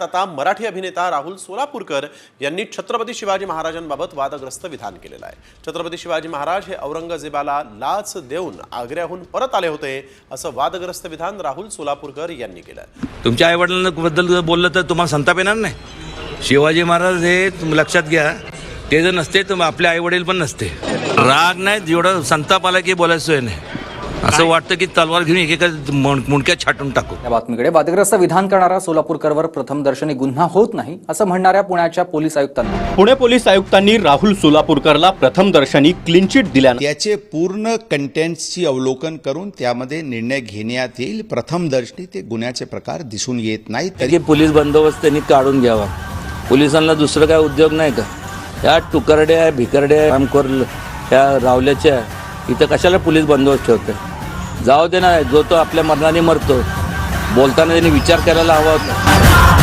आता मराठी अभिनेता राहुल सोलापूरकर यांनी छत्रपती शिवाजी महाराजांबाबत वादग्रस्त विधान केलेलं आहे. छत्रपती शिवाजी महाराज हे औरंगजेबाला लाच देऊन आग्र्याहून परत आले होते असं वादग्रस्त विधान राहुल सोलापूरकर यांनी केलं तुमच्या आईवडिलांबद्दल बोललं तर तुम्हाला संताप येणार नाही. शिवाजी महाराज हे तुम्ही लक्षात घ्या. ते जर नसते तर आपले आई वडील पण नसते. राग नाही जेवढं संताप आला की बोलायचं नाही. असं वाटतं की तलवार घेऊन एकेका मुंडक्यात छाटून टाकू. या बातमीकडे वादग्रस्त विधान करणारा सोलापूरकरवर प्रथम दर्शनी गुन्हा होत नाही असं म्हणणाऱ्या पुण्याच्या पोलीस आयुक्तांना. पुणे पोलीस आयुक्तांनी राहुल सोलापूरकरला प्रथम दर्शनी क्लीन चिट दिल्यानं त्याचे पूर्ण कंटेंट्सची अवलोकन करून त्यामध्ये निर्णय घेण्यात येईल. प्रथम दर्शनी ते गुन्ह्याचे प्रकार दिसून येत नाहीत. तरी पोलीस बंदोबस्त त्यांनी काढून घ्यावा. पोलिसांना दुसरं काय उद्योग नाही का? या टुकरड्या भिकरड्या रामखोर ह्या रावल्याच्या इथं कशाला पोलीस बंदोबस्त ठेवते जाऊ दे ना जो तो आपल्या मरणाने मरतो. बोलताना त्यांनी विचार करायला हवा होता.